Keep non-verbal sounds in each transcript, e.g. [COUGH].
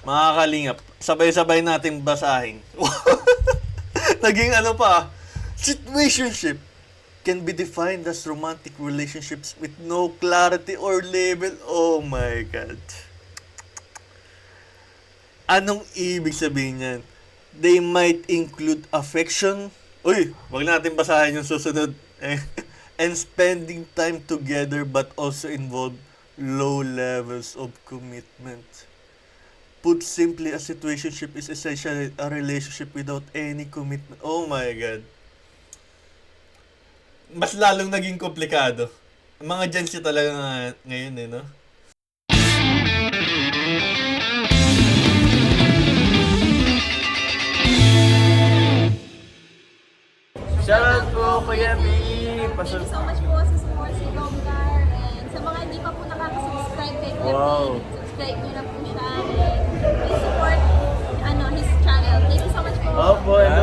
Mga kalingap, sabay-sabay natin basahin. [LAUGHS] Naging ano pa, situationship can be defined as romantic relationships with no clarity or label. Oh my God. Anong ibig sabihin niyan? They might include affection. Uy, wag natin basahin yung susunod. Eh, [LAUGHS] and spending time together but also involve low levels of commitment. Put simply, a situationship is essentially a relationship without any commitment. Oh my God. Mas lalong naging komplikado. Mga Gen Z talaga nga- ngayon eh, no? Shoutout po, Kuya B! Thank you so much po sa support si Domgar. And sa mga hindi pa po nakaka-subscribe kay Kuya Wow. Pete, subscribe nyo na po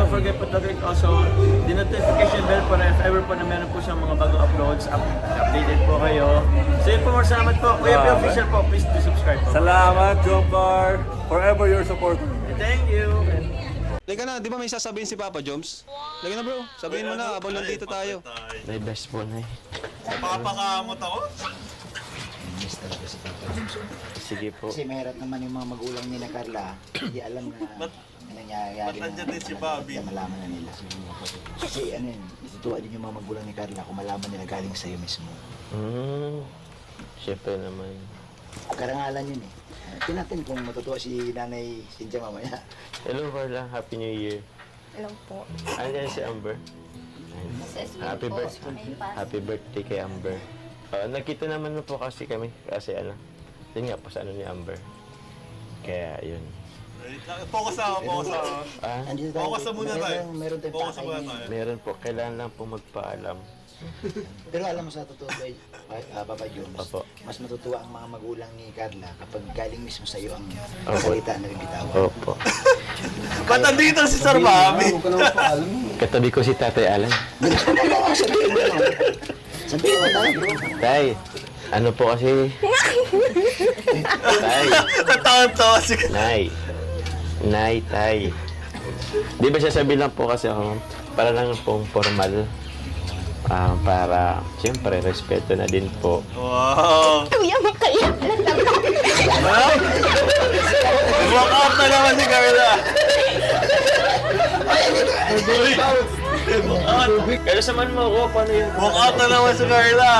don't forget po to click also the notification bell para if ever po na meron po siyang mga bagong uploads, up, updated po kayo. So yun po, more salamat po. Kuya B official po, please do subscribe po. Salamat, Jomcar. Forever your supporter. Thank you! Lika na, di ba may sasabihin si Papa Joms? Lika na bro, sabihin mo na habang nandito tayo. my best po na Papakamot ako? Sige po. Kasi mahirap naman yung mga magulang ni na Carla, hindi alam na nangyayari ba't nandyan din si Bobby? Kaya malaman na nila. Kasi ano yun, natutuwa din yung mga magulang ni Carla kung malaman nila galing sa'yo mismo. Mm, syempre naman. Karangalan yun eh. Tingnan natin kung matutuwa si Nanay Cynthia mamaya. Hello, Varla. Happy New Year. Hello po. Andiyan si Amber. Happy birthday. Happy birthday kay Amber. Ah, nakita naman mo po kasi kami. Kasi ano, yun nga po sa ano ni Amber. Kaya yun. Focus na ako, focus na ako. Ah, Andito tayo. Focus na muna tayo. Meron, meron tayong Focus na muna pakay tayo. meron po. Kailangan lang po magpaalam. [LAUGHS] Pero alam mo sa totoo ba, uh, Papa Jones, Opo. mas matutuwa ang mga magulang ni Carla kapag galing mismo sa iyo ang Opo. salita na bibitawan. Opo. [LAUGHS] Ba't nandito si Sir Bobby? [LAUGHS] Katabi ko si Tatay Alan. Sabihin mo lang. Sabihin mo tayo, bro. Tay, ano po kasi... Tay, Natawa-tawa si Nay. Nay, Tay. Di ba siya sabi lang po kasi ako, para lang pong formal. Ah, para, siyempre, respeto na din po. Wow! Kuya, makaiyak na lang. Walk out na naman si Carla! Kaya samahan mo ako, paano yun? Walk out na naman si Carla!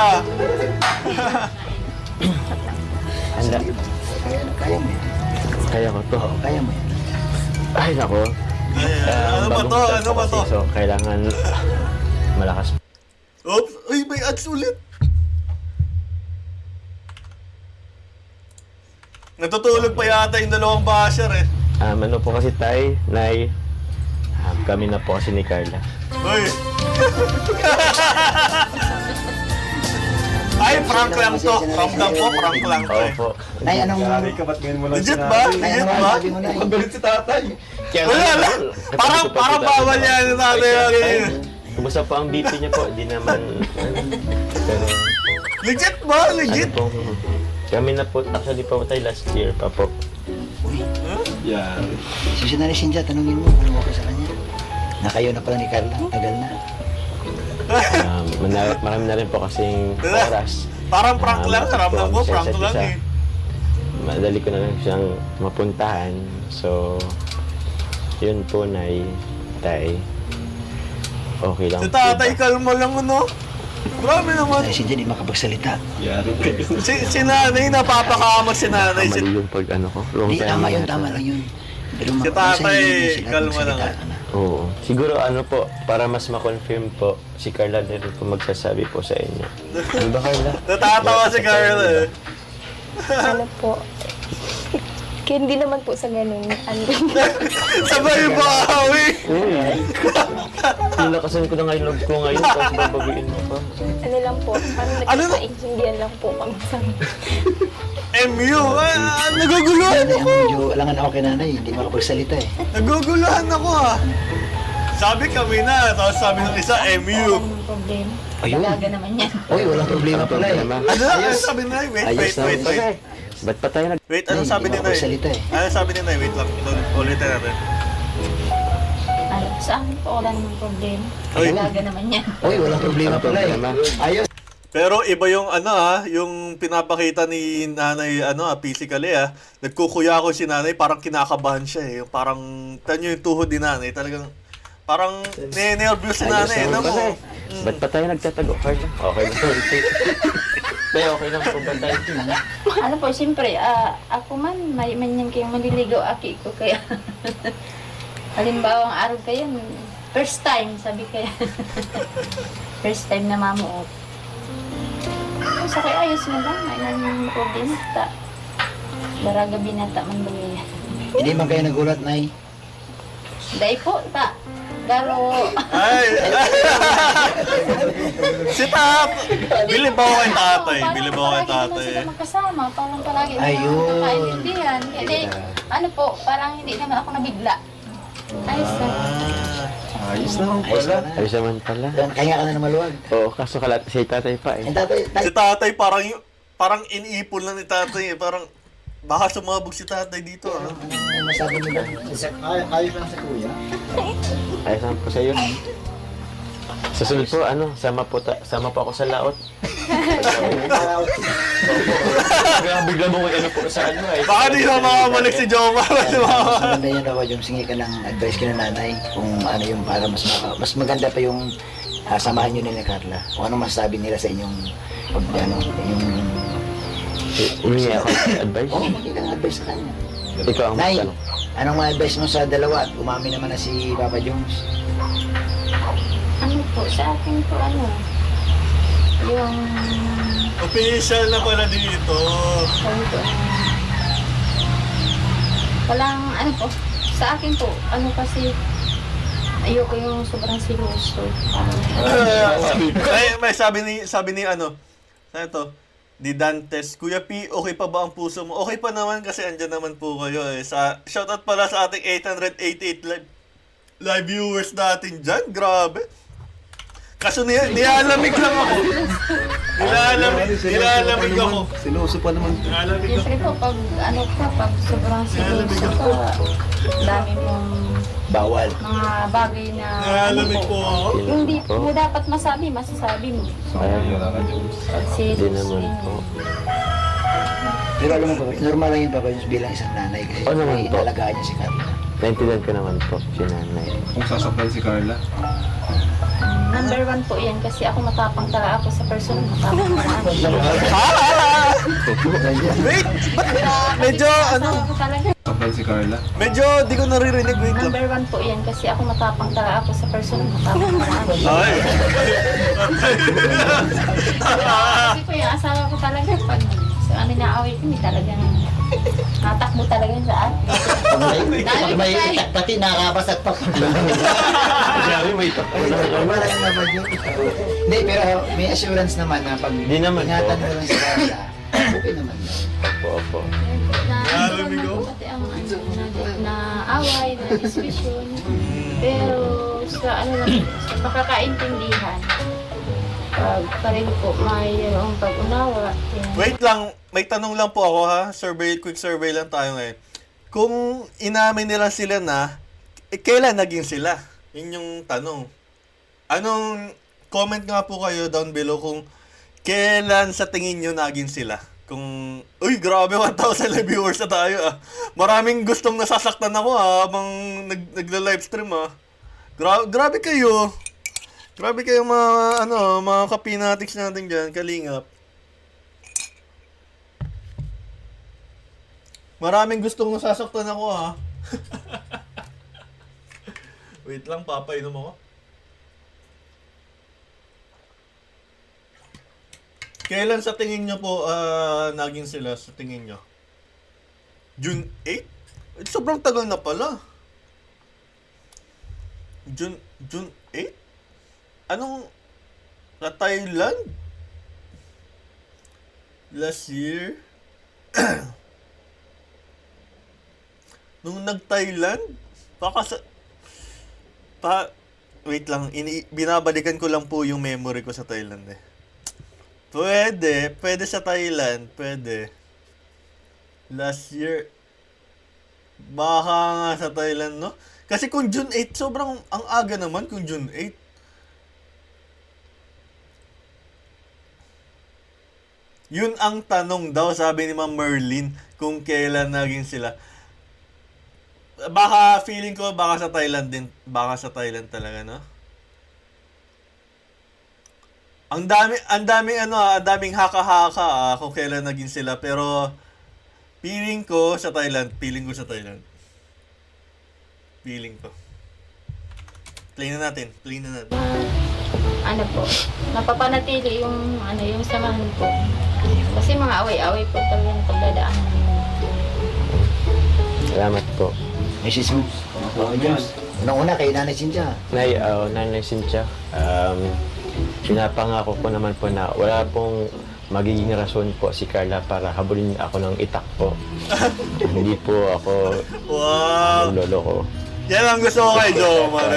Anda, Kaya, kaya mo yan. kaya ko to. Kaya mo yan. Ay, nako. Ano ba to? Ano ba to? So, kailangan malakas Oops! Uy, may ads ulit! Natutulog pa yata yung dalawang basher eh. Um, ano po kasi tay, Nay, um, kami na po kasi ni Carla. Uy! [LAUGHS] Ay, prank lang to. Prank lang po, prank lang to eh. Opo. Nay, anong... Yari ka, ba't ngayon mo lang Legit ba? Nay, Legit ba? sabi mo, Nay? Galit si tatay. Kaya Wala lang. Parang, parang bawal yan yung tatay natin. Kumusta po ang BP niya po? Di naman... Pero, [LAUGHS] Legit ba? ano Legit? po, kami na po, actually po tayo last year pa po. Yan. Si Nanay Cynthia, tanungin mo kung okay sa kanya. Na kayo na pala ni Carla, tagal na. Um, mana- marami na rin po kasing oras. Parang prank Ah, lang. Ramdam ko, prank lang eh. Madali ko na lang siyang mapuntahan. So, yun po, Nay, Tay. Okay lang Si tatay, kalma lang ano. Grabe naman. Nanay Cynthia, di makapagsalita. Ka. Si, si nanay, napapakamat si nanay. Si, Mali yung pag ano ko. Wrong tama yun, tama lang yun. Pero Si tatay, kalma lang. Oo. Siguro ano po, para mas ma-confirm po, si Carla din po magsasabi po sa inyo. Ano ba, Carla? Natatawa si Carla eh. Ano po? Kaya hindi naman po sa ganun. Ano, [LAUGHS] Sabay yung bakawi. Uy! Nilakasan ko na nga yung loob ko ngayon, tapos babaguin mo pa. ano lang po, parang Ano? nagkakaintindihan lang po kami sa MU. Ah, naguguluhan Nanay, ako. medyo alangan ako kay nanay, hindi makapagsalita eh. Naguguluhan ako ah. Sabi kami na, tapos sabi ng isa, MU. Walang problema. Ayun. Talaga naman yan. Uy, walang problema pala eh. Problema. Ano? Ano sabi na? Wait, Ayos wait, na. wait, wait. Ba't pa tayo nag... Wait, anong Hindi, sabi hindi ni Nay? makapagsalita eh. Ano sabi ni Nay? Wait lang, ulit, ulitin natin. Ano, sa akin po wala namang problema. Uy. Talaga naman yan. Uy, walang problema Walang pala eh. problema. Ayos. Pero iba yung ano ah, yung pinapakita ni nanay ano ah, physically ah. Nagkukuya ako si nanay, parang kinakabahan siya eh. Yung parang, tanyo yung tuhod ni nanay, talagang, parang nervous si nanay. Ano mo? Ba't pa tayo nagtatago, Carla? Okay lang. Tay, okay lang [LAUGHS] po ba tayo? ano po, siyempre, ah, ako man, may manyan kayong maliligaw aki ko kaya. [LAUGHS] Halimbawa, ang araw kayo, first time, sabi kaya. [LAUGHS] first time na mamuot. Kung sa kaya ayos mo lang, may man problema. Ta. Daraga binata man ba yan? Hindi man kayo nagulat, Nay. Dahil po, ta. Garo. Ay! [LAUGHS] si Tat! Bilib ako kay tatay. Parang Bilib ako kay palagi naman tatay. sila magkasama. Parang palagi na Ayun. nagkakaintindihan. Hindi, ano po, parang hindi naman ako nabigla. Ayos na. Ayos naman pala. Ayos naman pala. Yan, Kaya ka na na maluwag. Oo, kaso kalat si tatay pa eh. Ang tatay, si tatay, tatay parang parang iniipon lang ni tatay eh. Parang baka sumabog si tatay dito ah. ano masabi mo ba? Ayos lang sa kuya. Ayos naman po sa iyo. Sa sunod po, ano, sama po, ta- sama po ako sa laot. Kaya bigla mo ano po sa ano eh. Baka di na makabalik si Joma. Maganda yan ako yung singi ka ng advice ka ng nanay kung ano yung para mas maka, mas maganda pa yung ah, samahan nyo nila Carla. Kung ano masasabi nila sa inyong pag ano, yung Humingi ako ng advice. oh, magiging ka ng advice sa kanya. Ikaw ang Nay, magtanong. anong mga advice mo sa dalawa? Umami naman na si Papa Jones. Ano po, sa akin po ano, yung, Official na pala dito. sabi ko, walang, ano po, sa akin po, ano kasi, ayoko yung sobrang seryoso. [LAUGHS] may, may sabi ni sabi ni ano, sa ito, di Dantes, Kuya P, okay pa ba ang puso mo? Okay pa naman kasi andyan naman po kayo eh. Sa, shoutout pala sa ating 888 live, live viewers natin dyan. Grabe. Kaso ni, nilalamig lang ako. Nilalamig, nilalamig ako. Sinuso pa naman. Nilalamig ako. Siyempre po, pag, ano ka, pag sobrang seryoso ka, dami mong Bawal. mga bagay na, ano Nilalamig po ako. yung di mo dapat masabi, masasabi mo. Ay, Pag Hindi naman po. Pero alam mo Papa, normal lang yung Papa Jones bilang isang nanay kasi Oo naman po. inalagaan niya si Carla. Naintindihan ko naman po si nanay. Kung sasaktan si Carla. Number one po yan kasi ako matapang talaga ako sa person. Matapang. Wait, ba't medyo ano, Asawa ko talaga. Sasaktan si Carla. medyo di ko naririnig. Wait lang. Number one po yan kasi ako matapang talaga ako sa person. Matapang. Ay. Kasi po yung asawa ko talaga pag sa naaway ko, hindi talagang natakbo talaga yun sa akin. Dahil May kay pati nakakabasat [LAUGHS] pa. Sabi may Normal lang yung Papa Jones. Hindi, pero may assurance naman na pag Di naman po. ingatan mo lang si Carla, okay naman yun. Opo, opo. na Nalalamig ako. pati ang ano, na, na away, na diskusyon. Pero sa ano lang, sa pakakaintindihan, pag pareho po mayroong pag-unawa. yan. Wait lang, may tanong lang po ako ha. Survey, quick survey lang tayo ngayon. Kung inamin nila sila na, eh, kailan naging sila? Yun yung tanong. Anong, comment nga po kayo down below kung kailan sa tingin nyo naging sila? Kung, uy, grabe, 1,000 live [LAUGHS] viewers na tayo ah. Maraming gustong nasasaktan ako ah, habang nag, nagla-livestream ah. Gra- grabe kayo. Grabe kayo mga, ano, mga kapinatics natin dyan, kalingap. Maraming gustong nasasaktan ako ha. [LAUGHS] Wait lang, papainom ako. Kailan sa tingin nyo po ah, naging sila sa tingin nyo? June 8? Eh, sobrang tagal na pala. June, June 8? Anong na Thailand? Last year? [CLEARS THROAT] Nung nag-Thailand? Baka sa... Pa... Wait lang, ini, binabalikan ko lang po yung memory ko sa Thailand eh. Pwede, pwede sa Thailand, pwede. last year. Baka nga sa Thailand, no? Kasi kung June 8, sobrang ang aga naman kung June 8. Yun ang tanong daw, sabi ni Ma'am Merlin, kung kailan naging sila. Baka feeling ko baka sa Thailand din, baka sa Thailand talaga, no? Ang dami ang daming ano, ah, ang daming haka-haka ah, kung kailan naging sila, pero feeling ko sa Thailand, feeling ko sa Thailand. Feeling ko. Play na natin, play na natin. ano po, napapanatili yung, ano, yung samahan po. Kasi mga away-away po talaga yung pagdadaanan niyo. Salamat po. Mrs. Mo. Oo, James. Unang-una kay Nanay Cynthia. Nay, uh, Nanay Cynthia, um, pinapangako ko naman po na wala pong magiging rason po si Carla para habulin ako ng itak po. [LAUGHS] Hindi po ako Wow! lolo ko. Yan ang gusto ko kay Joe, [LAUGHS] man.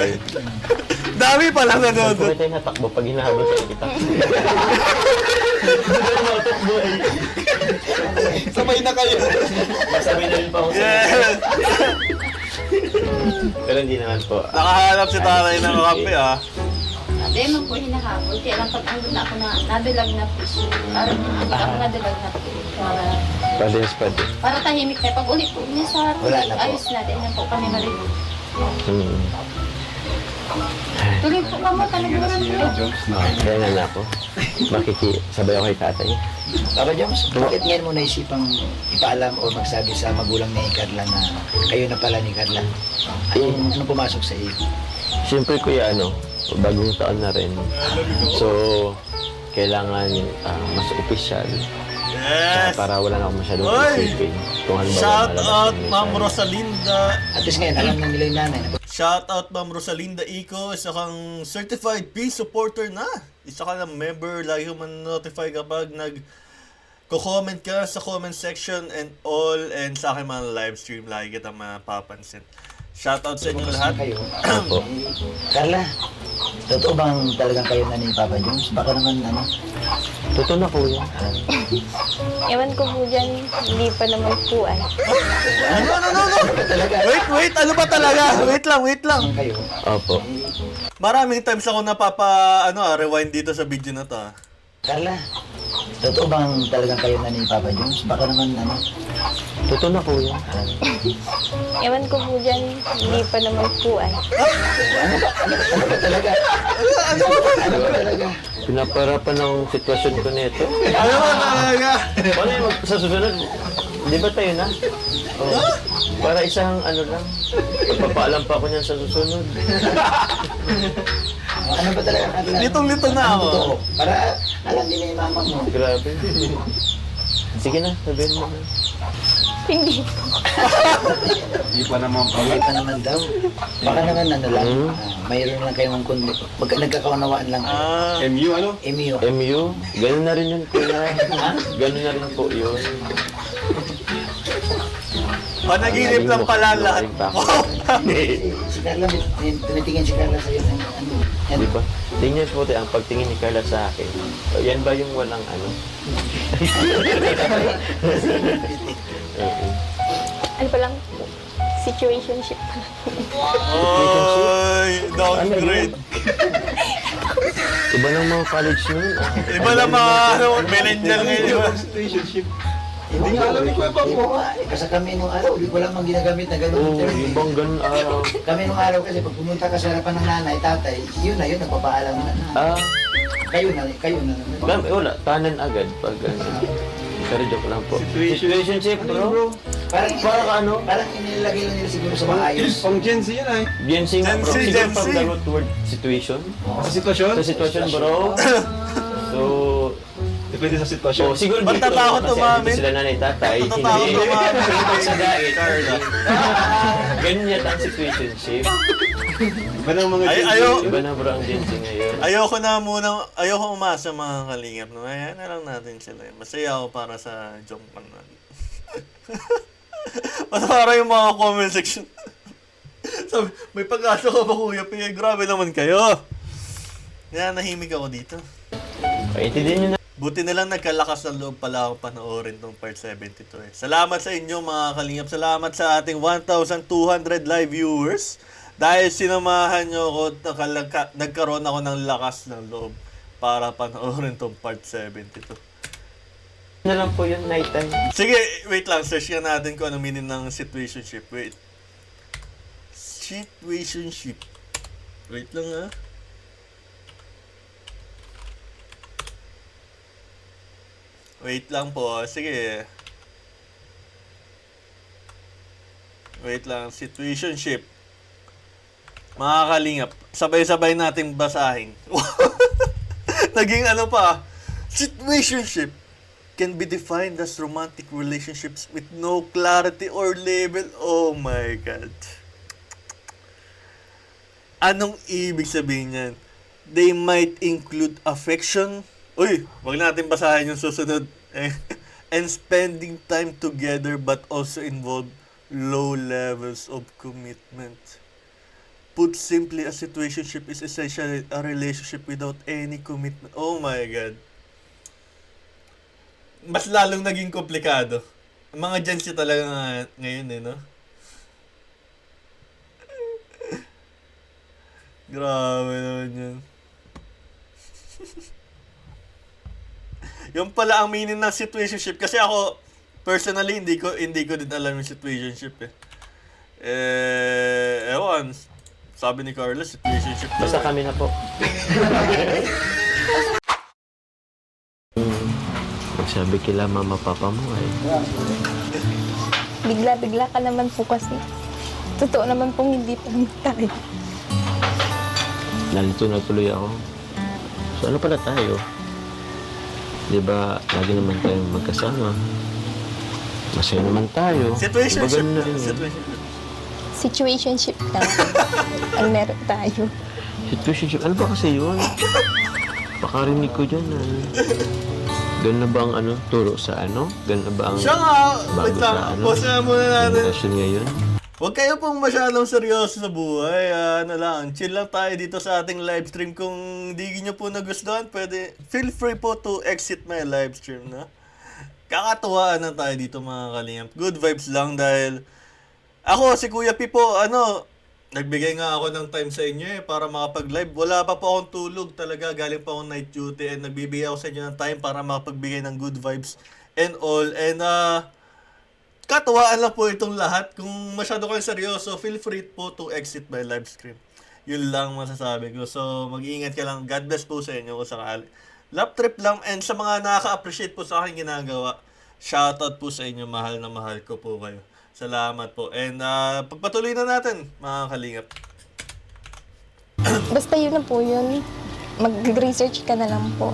Dami pa lang Saan po nanonood. tayo natakbo pag hinahabol sa itak? [LAUGHS] Sabay na kayo. Masabay na rin po ako sa Yes! Pero hindi naman po. Nakahanap si Taray ng kape, ah. Hindi man po hinahabol. Kaya lang pag andun na ako na nadulag na po. Parang ako nadulag na po. Para, Padres pa din. para tahimik tayo. Pag ulit po niya sa harap, Wala na po. ayos natin na po kami marinig. Hmm. Tuloy po ka mo. Kaya na na ako. Makikisabay ako kay tatay. Papa Jones, bakit ngayon mo naisipang ipaalam o magsabi sa magulang ni Carla na kayo na pala ni Carla? Anong, anong pumasok sa iyo? Siyempre kuya ano, bagong taon na rin. So, kailangan ah, mas opisyal. Yes! Para wala na ako masyadong Oy! isipin. Kung Shout out, ng Ma'am. Rosalinda. At least ngayon, alam na nila yung nanay na Shout out, Ma'am Rosalinda Ico. Isa kang certified peace supporter na. Isa ka ng member. Lagi mo notify kapag nag comment ka sa comment section and all and sa aking mga live stream lagi kita mapapansin. Shout out sa inyo lahat. [CLEARS THROAT] Carla, totoo bang talagang kayo na ni Papa Jones? Baka naman ano? Totoo na kuya. Ewan ko po dyan, hindi pa naman po ay. Ano, ano, ano, ano? Talaga, Wait, wait. Ano ba talaga? Wait lang, wait lang. kayo. Opo. Maraming times ako napapa, ano, ah, rewind dito sa video na to. ah. Carla, totoo bang talagang kayo na ni Papa Jones? Baka naman ano? Totoo na kuya. Ewan ko po dyan, hindi pa naman po ay. Ano ba? Ano, ano ba talaga? Ano ba? Ano ba talaga? Pinaparapan ng sitwasyon ko nito. Ano ba talaga? Paano yung mag- sa susunod? Di ba tayo na? Oh. Para isang ano lang. Papaalam pa ako niyan sa susunod. Ano ba talaga, Carla? Litong-lito na Ano ako. totoo? Para alam din ni mama mo. Grabe. Sige na, sabihin mo na. Hindi po. Hindi pa naman Hindi pa naman daw. Baka naman ano lang, Hmm? ah, mayroon lang kayong kundi, mag, nagkakaunawaan lang kayo. Ah, MU ano? Emio. MU, ganun na rin yun kuya. [LAUGHS] Ganun na rin po yun. panaginip lang pala lahat. Si, [LAUGHS] si Carla, may- tumitingin si Carla sa'yo. Ano, ano, ano, Di ba? Tingnan po tayo, ang pagtingin ni Carla sa akin. Yan ba yung walang ano? [LAUGHS] Oo. Ano pa lang po, situationship pa lang. Oy, downgrade. Iba ng mga college nun. ah. Iba na mga ano, millennial ngayon. Situationship. Hindi ko alam ko ba po? Kasi kami nung araw, hindi ko lang mang ginagamit na Oo, gano'n. ibang ganun araw. Kami nung araw kasi pag pumunta ka sa harapan ng nanay, tatay, yun na yun, nagpapaalam na na. Ah, Kayo na, kayo na naman. ma'am, eh, wala, tanan agad pag ano. Pero joke lang po. Situationship, bro. Parang, Parang ano? Parang inilagay lang nila siguro sa maayos. Pang Gen Z yan ay. Gen Z nga, Gen bro. Z, Siguro Gen from the root word situation. Sa sitwasyon? Sa situation, bro. So, Depende sa sitwasyon. oh, siguro dito, tatakot kasi umamin? andito sila nanay, tatay. Ba't tatakot Hindi. umamin? Sa dait. Ganun yata ang situationship. Iba ng mga Ay, Gen Z. ayo. Iba na bro ang Gen Z ngayon. Ayoko na muna, ayoko umasa mga kalingap. No? Ayan na lang natin sila. Masaya ako para sa jump man natin. [LAUGHS] Mas para yung mga comment section. [LAUGHS] Sabi, may pag-asa ka ba kuya? Pia, grabe naman kayo. Kaya nahimik ako dito. Paintindihan nyo na. Buti na lang nagkalakas ng loob pala ako panoorin tong part 72 eh. Salamat sa inyo mga kalingap. Salamat sa ating 1,200 live viewers. Dahil sinamahan nyo ako, nakalagka- nagkaroon ako ng lakas ng loob para panoorin tong part 72. Na lang po yun, night time. Sige, wait lang. Search nga natin kung ano meaning ng situationship. Wait. Situationship. Wait lang ah. Wait lang po. Sige. Wait lang. Situationship. Mga kalingap. Sabay-sabay nating basahin. [LAUGHS] Naging ano pa. Situationship can be defined as romantic relationships with no clarity or label. Oh my God. Anong ibig sabihin yan? They might include affection. Uy, wag natin basahin yung susunod. Eh, [LAUGHS] and spending time together but also involve low levels of commitment. Put simply, a situationship is essentially a relationship without any commitment. Oh my God mas lalong naging komplikado. Mga Gen Z talaga nga- ngayon eh, no? [LAUGHS] Grabe naman yan. Yung pala ang meaning ng situationship. Kasi ako, personally, hindi ko, hindi ko din alam yung situationship eh. Eh, ewan. Sabi ni Carlos, situationship daw Basta kami na po. [LAUGHS] Hmm. Magsabi kila mama papa mo eh. Bigla-bigla ka naman po kasi. Totoo naman pong hindi pa naman tayo. Nalito na tuloy ako. So ano pala tayo? Di ba, lagi naman tayong magkasama. Masaya naman tayo. Situationship. Diba ganun na rin yun? Situationship. Situationship lang. [LAUGHS] ang meron tayo. Situationship. Ano ba kasi yun? Pakarinig ko dyan ah. Ganun na ba ang ano, turo sa ano? Ganun na ba ang Siya nga, bago sa ano? pause nga muna natin. generasyon ngayon? Huwag kayo pong masyadong seryoso sa buhay. Ah, ano lang, chill lang tayo dito sa ating live stream. Kung di nyo po nagustuhan, pwede, feel free po to exit my live stream na. Kakatuwaan na tayo dito mga kalingap. Good vibes lang dahil ako, si Kuya Pipo, ano, nagbigay nga ako ng time sa inyo eh para makapag-live. Wala pa po akong tulog talaga. Galing pa akong night duty and nagbibigay ako sa inyo ng time para makapagbigay ng good vibes and all. And ah, katuwaan lang po itong lahat. Kung masyado kayong seryoso, feel free po to exit my live stream. Yun lang masasabi ko. So, mag-iingat ka lang. God bless po sa inyo kung sakali. Lap trip lang and sa mga nakaka-appreciate po sa aking ginagawa, shoutout po sa inyo. Mahal na mahal ko po kayo. Salamat po. And ah, pagpatuloy na natin, mga kalingap. [CLEARS THROAT] Basta yun na po yun. Mag-research ka na lang po.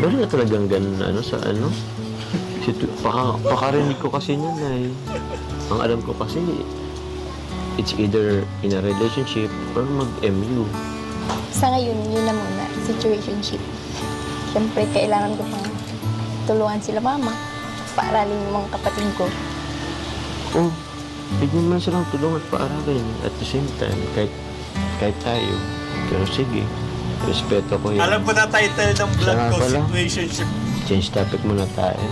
Meron na talagang ganun ano sa ano? Situ- paka, pakarinig ko kasi niyan ay ang alam ko kasi it's either in a relationship or mag-MU. Sa ngayon, yun na muna. Situationship. Siyempre, kailangan ko pang tulungan sila mama. Paaralin yung mga kapatid ko. Oh, bigyan man silang tulong at paaralin at the same time kahit kahit tayo. Pero sige, respeto ko yan. Alam ko na title ng vlog ko. Situationship. Change topic muna tayo.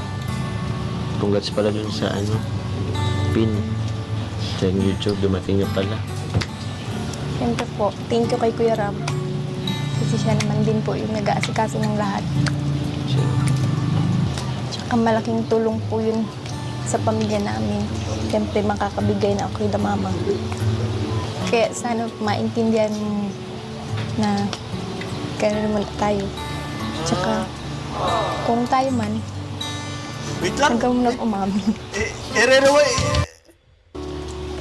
Congrats pala dun sa ano, pin. Sa YouTube, dumating na pala. Siyempre po, thank you kay Kuya Ram. Kasi siya naman din po yung nag-aasikaso ng lahat. Tsaka malaking tulong po yun sa pamilya namin. Siyempre, makakabigay na ako kay mama. Kaya sana maintindihan mo na gano'n naman tayo. Tsaka, kung tayo man, Wait lang. hanggang mo nag-umamin. Eh, i-rewind.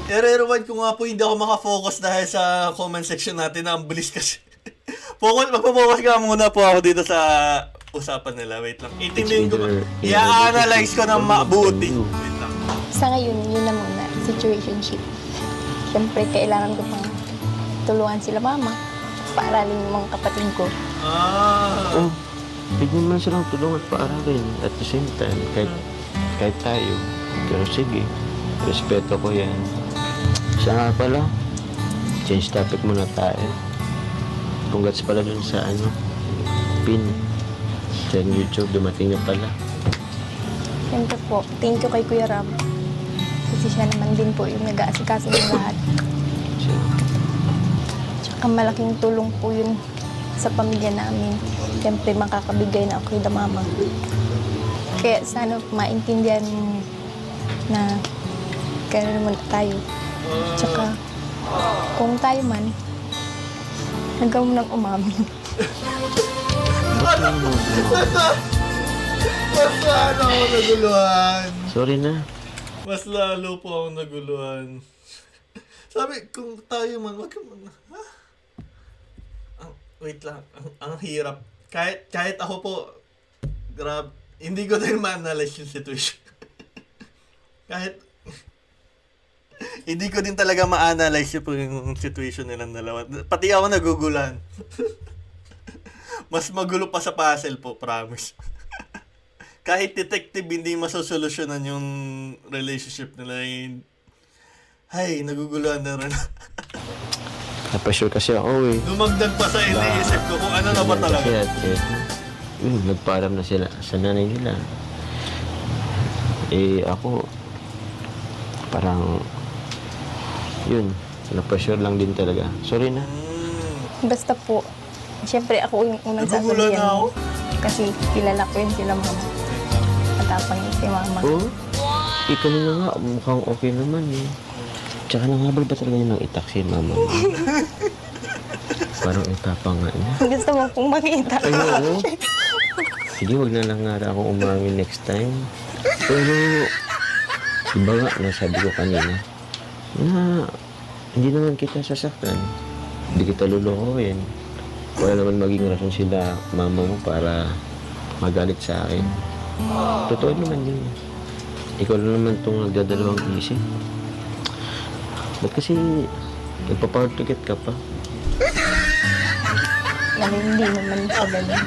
I-rewind ko nga po hindi ako makafocus dahil sa comment section natin na ang bilis kasi. [LAUGHS] Focus, magpo-focus ka muna po ako dito sa usapan nila. Wait lang. Itindihin ko. I-analyze ko ng mabuti. Wait lang. Sa ngayon, yun na muna, situationship. Siyempre, kailangan ko pang tulungan sila mama. Paaralin yung mga kapatid ko. Ah. oh, bigyan man silang tulong at paaralin at the same time kahit kahit tayo. Pero sige, respeto ko yan. Siya nga pala, change topic muna tayo. Congrats pala dun sa ano, pin. Diyan YouTube, dumating na pala. Siyempre po, thank you kay Kuya Ram. Kasi siya naman din po yung nag-aasikaso ng lahat. Tsaka malaking tulong po yun sa pamilya namin. Siyempre makakabigay na ako kay mama. Kaya sana maintindihan mo na kaya naman tayo. Tsaka kung tayo man, hanggang mo nang umamin. Mas lalo ako naguluhan. Sorry na. Mas lalo po ako naguluhan. Sabi, kung tayo man, wag ka man. Ha? Wait lang, ang, ang hirap. Kahit, kahit ako po, grab, hindi ko din ma-analyze yung situation. [LAUGHS] kahit, hindi ko din talaga ma-analyze yung, situation nilang dalawa. Pati ako nagugulan. [LAUGHS] Mas magulo pa sa puzzle po, promise. [LAUGHS] Kahit detective, hindi masosolusyonan yung relationship nila. Ay, naguguluhan na rin. Napressure kasi ako eh. Dumagdag pa sa iniisip ko kung ano na ba talaga. Kasi at, eh, yun, nagpaalam na sila sa nanay nila. Eh, ako, parang, yun, na-pressure lang din talaga. Sorry na. Basta po, siyempre ako yung unang Nagugulan sasabihan na ako. Kasi kilala ko yun sila mama. Matapang yun si mama. Oh, eh, kanina nga, mukhang okay naman eh. Tsaka nangabal ba talaga yun ng itak si mama mo? [LAUGHS] Parang itapang nga niya. Gusto mo pong makita. Ay, oo. Sige, wag na lang nga ako umamin next time. Pero, iba nga, nasabi ko kanina, na hindi naman kita sasaktan. Hindi kita lulukuhin. Wala naman maging rason sila, mama mo, para magalit sa akin. Totoo naman yun. Ikaw na naman itong nagdadalawang isip. Ba't kasi nagpa-power to get ka pa? Lalo hindi naman sa ganun.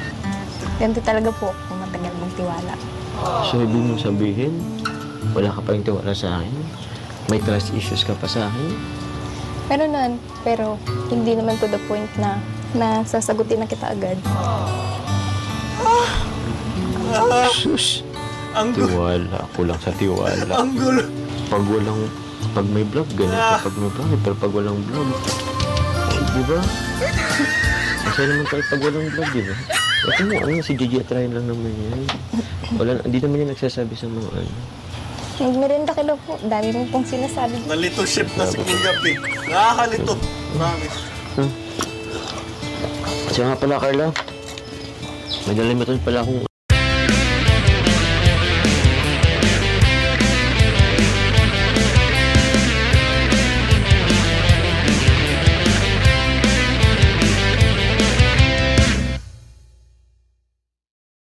Ganito talaga po ako matagal magtiwala. So, ibig mong sabihin, wala ka pa yung tiwala sa akin? May trust issues ka pa sa akin? Pero nun, pero hindi naman to the point na na sasagutin na kita agad. Sus! Ang gulo. Tiwala. Kulang sa tiwala. Ang gulo. Pag walang... Pag may vlog, ganito. Pag may vlog, pero pag walang vlog, di ba? Masaya naman kahit pag walang vlog, di ba? Ito mo, ano, si Gigi try lang naman yan. Wala, hindi naman yan nagsasabi sa mga ano. Nagmerenda ka daw po. Dami mo pong sinasabi. Nalito ship na si Kuya P. Nakakalito. Promise. Siya nga pala, Carla. May dalimutan pala akong